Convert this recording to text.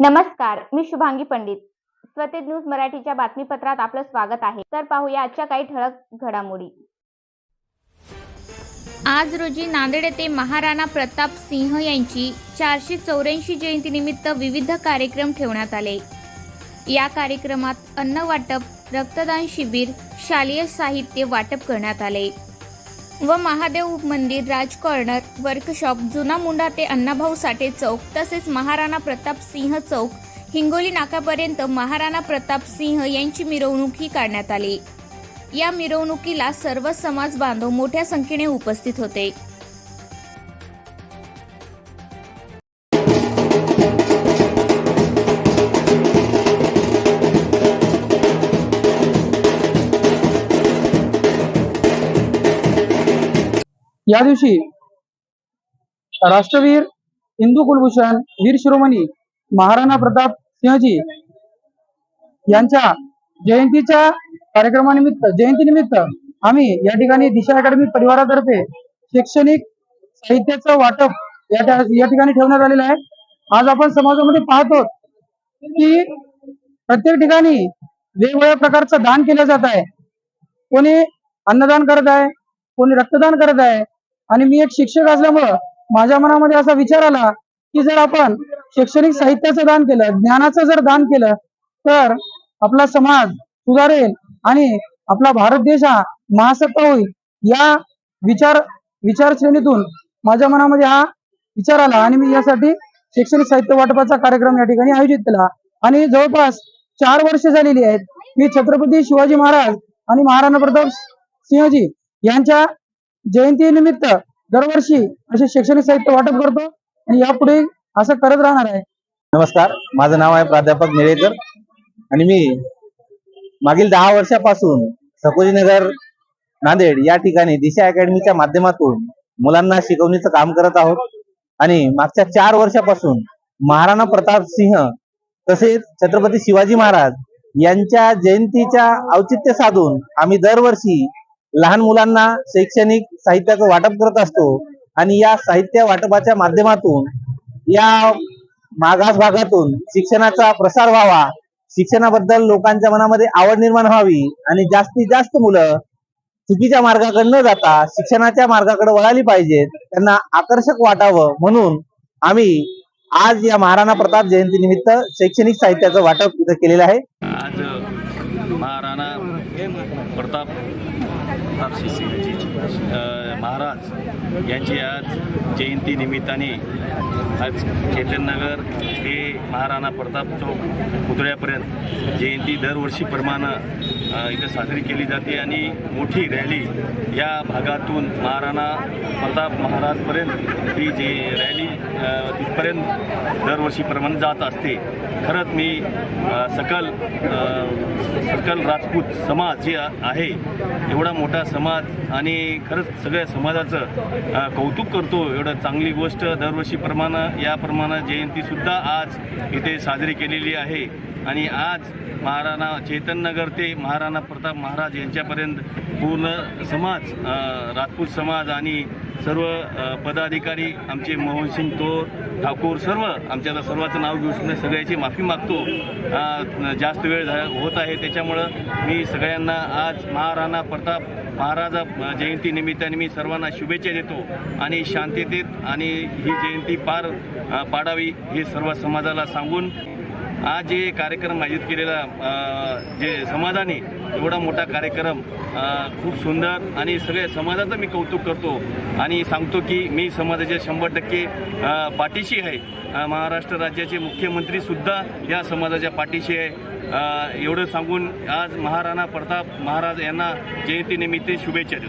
नमस्कार मी शुभांगी पंडित. स्वतेज न्यूज मराठीच्या बातमीपत्रात आपलं स्वागत आहे. तर पाहूया आजच्या काही ठळक घडामोडी. आज रोजी नांदेड येथे महाराणा प्रताप सिंह यांची चारशे चौऱ्याऐंशी जयंतीनिमित्त विविध कार्यक्रम ठेवण्यात आले. या कार्यक्रमात अन्न वाटप रक्तदान शिबिर शालेय साहित्य वाटप करण्यात आले. व महादेव मंदिर राज कॉर्नर वर्कशॉप जुना मुंडा ते अण्णाभाऊ साठे चौक तसेच महाराणा प्रताप सिंह चौक हिंगोली नाकापर्यंत महाराणा प्रताप सिंह यांची मिरवणूकही काढण्यात आली. या मिरवणुकीला सर्व समाज बांधव मोठ्या संख्येने उपस्थित होते. या दिवशी राष्ट्रवीर हिंदू कुलभूषण वीर शिरोमणी महाराणा प्रताप सिंहजी यांच्या जयंतीच्या कार्यक्रमानिमित्त जयंतीनिमित्त आम्ही या ठिकाणी दिशा अकॅडमी परिवारातर्फे शैक्षणिक साहित्याचं वाटप या या ठिकाणी ठेवण्यात आलेलं आहे. आज आपण समाजामध्ये पाहतो की प्रत्येक ठिकाणी वेगवेगळ्या प्रकारचं दान केलं जात आहे. कोणी अन्नदान करत आहे कोणी रक्तदान करत आहे आणि मी एक शिक्षक असल्यामुळं माझ्या मनामध्ये असा विचार आला की जर आपण शैक्षणिक साहित्याचं दान केलं ज्ञानाचं जर दान केलं तर आपला समाज सुधारेल आणि आपला भारत देश हा महासत्ता होईल. या विचार विचारश्रेणीतून माझ्या मनामध्ये हा विचार आला आणि मी यासाठी शैक्षणिक साहित्य वाटपाचा कार्यक्रम या ठिकाणी आयोजित केला. आणि जवळपास चार वर्ष झालेली आहेत. मी छत्रपती शिवाजी महाराज आणि महाराणा प्रताप सिंहजी यांच्या जयंतीनिमित्त दरवर्षी असे शैक्षणिक साहित्य वाटप करतो आणि यापुढे असं करत राहणार आहे. नमस्कार. माझं नाव आहे प्राध्यापक निळेकर. आणि मी मागील दहा वर्षापासून सकोजीनगर नांदेड या ठिकाणी दिशा अकॅडमीच्या माध्यमातून मुलांना शिकवणीचं काम करत आहोत. आणि मागच्या चार वर्षापासून महाराणा प्रताप सिंह तसेच छत्रपती शिवाजी महाराज यांच्या जयंतीच्या औचित्य साधून आम्ही दरवर्षी लहान मुलांना शैक्षणिक साहित्याचं वाटप करत असतो आणि या साहित्य वाटपाच्या माध्यमातून या मागास भागातून शिक्षणाचा प्रसार व्हावा. शिक्षणाबद्दल लोकांच्या मनामध्ये आवड निर्माण व्हावी आणि जास्तीत जास्त मुलं चुकीच्या मार्गाकडे न जाता शिक्षणाच्या मार्गाकडे वळाली पाहिजेत. त्यांना आकर्षक वाटावं म्हणून आम्ही आज या महाराणा प्रताप जयंती निमित्त शैक्षणिक साहित्याचं वाटप इथं केलेलं आहे. आज प्रताप प्रतापसिंहजी महाराज यांची आज जयंती निमित्ताने आज चेतननगर ते महाराणा प्रताप चौक पुतळ्यापर्यंत जयंती दरवर्षीप्रमाणे इथे साजरी केली जाते आणि मोठी रॅली या भागातून महाराणा प्रताप महाराजपर्यंत ही जी रॅली तिथपर्यंत दरवर्षीप्रमाणे जात असते. खरंच मी सकल सकल राजपूत समाज जे आहे एवढा मोठा समाज आणि खरंच सगळ्या समाजाचं कौतुक करतो. एवढं चांगली गोष्ट दरवर्षीप्रमाणे याप्रमाणे जयंतीसुद्धा आज इथे साजरी केलेली आहे. आणि आज महाराणा चैतन्यनगर ते महाराणा प्रताप महाराज यांच्यापर्यंत पूर्ण समाज राजपूत समाज आणि सर्व पदाधिकारी आमचे मोहनसिंग तोर ठाकूर सर्व आमच्याला सर्वांचं नाव घेऊ शकतो सगळ्याची माफी मागतो. जास्त वेळ झा होत आहे त्याच्यामुळं मी सगळ्यांना आज महाराणा प्रताप महाराजा जयंती जयंतीनिमित्ताने मी सर्वांना शुभेच्छा देतो आणि शांततेत आणि ही जयंती पार पाडावी हे सर्व समाजाला सांगून आज जे कार्यक्रम आयोजित केलेला जे समाजाने एवढा मोठा कार्यक्रम खूप सुंदर आणि सगळ्या समाजाचं मी कौतुक करतो आणि सांगतो की मी समाजाच्या शंभर टक्के पाठीशी आहे. महाराष्ट्र राज्याचे मुख्यमंत्रीसुद्धा या समाजाच्या पाठीशी आहे. एवढं सांगून आज महाराणा प्रताप महाराज यांना जयंतीनिमित्त शुभेच्छा देतो.